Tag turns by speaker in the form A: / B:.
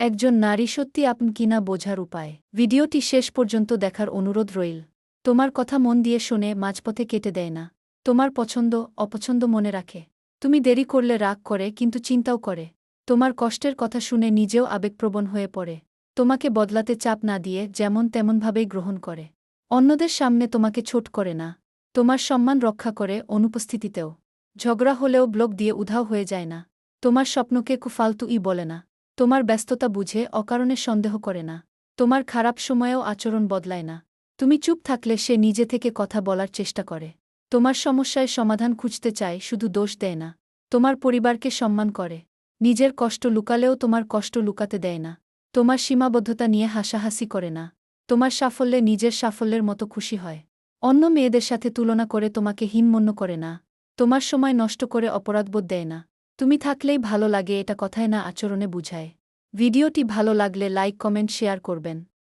A: একজন নারী সত্যি আপন কিনা বোঝার উপায়। ভিডিওটি শেষ পর্যন্ত দেখার অনুরোধ রইল। তোমার কথা মন দিয়ে শুনে মাঝপথে কেটে দেয় না। তোমার পছন্দ, অপছন্দ মনে রাখে। তুমি দেরি করলে রাগ করে, কিন্তু চিন্তাও করে। তোমার কষ্টের কথা শুনে নিজেও আবেগপ্রবণ হয়ে পড়ে। তোমাকে বদলাতে চাপ না দিয়ে যেমন তেমনভাবেই গ্রহণ করে। অন্যদের সামনে তোমাকে ছোট করে না। তোমার সম্মান রক্ষা করে অনুপস্থিতিতেও। ঝগড়া হলেও ব্লক দিয়ে উধাও হয়ে যায় না। তোমার স্বপ্নকে কুফালতুই বলে না। তোমার ব্যস্ততা বুঝে অকারণে সন্দেহ করে না। তোমার খারাপ সময়েও আচরণ বদলায় না। তুমি চুপ থাকলে সে নিজে থেকে কথা বলার চেষ্টা করে। তোমার সমস্যায় সমাধান খুঁজতে চায়, শুধু দোষ দেয় না। তোমার পরিবারকে সম্মান করে। নিজের কষ্ট লুকালেও তোমার কষ্ট লুকাতে দেয় না। তোমার সীমাবদ্ধতা নিয়ে হাসাহাসি করে না। তোমার সাফল্যে নিজের সাফল্যের মতো খুশি হয়। অন্য মেয়েদের সাথে তুলনা করে তোমাকে হীনমন্য করে না। তোমার সময় নষ্ট করে অপরাধবোধ দেয় না। তুমি থাকলেই ভালো লাগে এটা কথায় না আচরণে বুঝায়। ভিডিওটি ভালো লাগলে লাইক, কমেন্ট, শেয়ার করবেন।